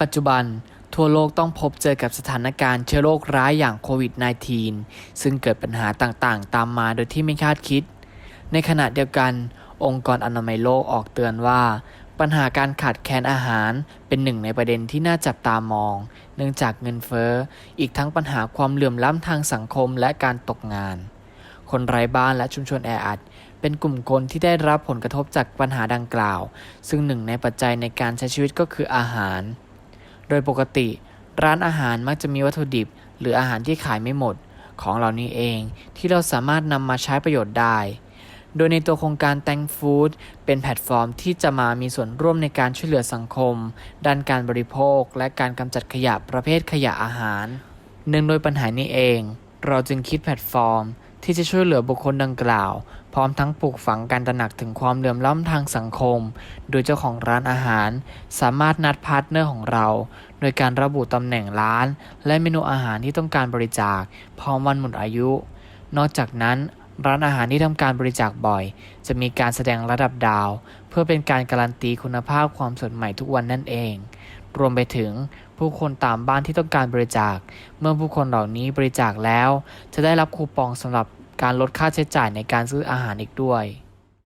ปัจจุบันทั่วโลกต้องพบเจอกับสถานการณ์เชื้อโรคร้ายอย่างโควิด -19 ซึ่งเกิดปัญหาต่างๆ ตามมาโดยที่ไม่คาดคิด ในขณะเดียวกัน องค์กรอนามัยโลกออกเตือนว่า ปัญหาการขาดแคลนอาหารเป็นหนึ่งในประเด็นที่น่าจับตามอง เนื่องจากเงินเฟ้อ อีกทั้งปัญหาความเหลื่อมล้ำทางสังคมและการตกงาน คนไร้บ้านและชุมชนแออัดเป็นกลุ่มคนที่ได้รับผลกระทบจากปัญหาดังกล่าว ซึ่งหนึ่งในปัจจัยในการใช้ชีวิตก็คืออาหาร โดยปกติ ร้านอาหารมักจะมีวัตถุดิบ หรืออาหารที่ขายไม่หมด ของเหล่านี้เองที่เราสามารถนำมาใช้ประโยชน์ได้ โดยในตัวโครงการ Thank Food เป็นแพลตฟอร์มที่จะมามีส่วนร่วมในการช่วยเหลือสังคม ด้านการบริโภค และการกำจัดขยะประเภทขยะอาหาร เนื่องโดยปัญหานี้เอง เราจึงคิดแพลตฟอร์ม ที่จะช่วยเหลือบุคคลดังกล่าว พร้อมทั้งปลูกฝังการตระหนักถึงความเหลื่อมล้ำทางสังคม โดยเจ้าของร้านอาหาร สามารถนัดพาร์ทเนอร์ของเรา โดยการระบุตำแหน่งร้าน และเมนูอาหารที่ต้องการบริจาค พร้อมวันหมดอายุ นอกจากนั้นร้านอาหารที่ทำการบริจาคบ่อย จะมีการแสดงระดับดาว เพื่อเป็นการการันตีคุณภาพความสดใหม่ทุกวันนั่นเอง รวมไปถึงผู้คนตามบ้านที่ต้องการบริจาค เมื่อผู้คนเหล่านี้บริจาคแล้ว จะได้รับคูปองสำหรับ การลดค่าใช้จ่ายในการซื้ออาหารอีกด้วย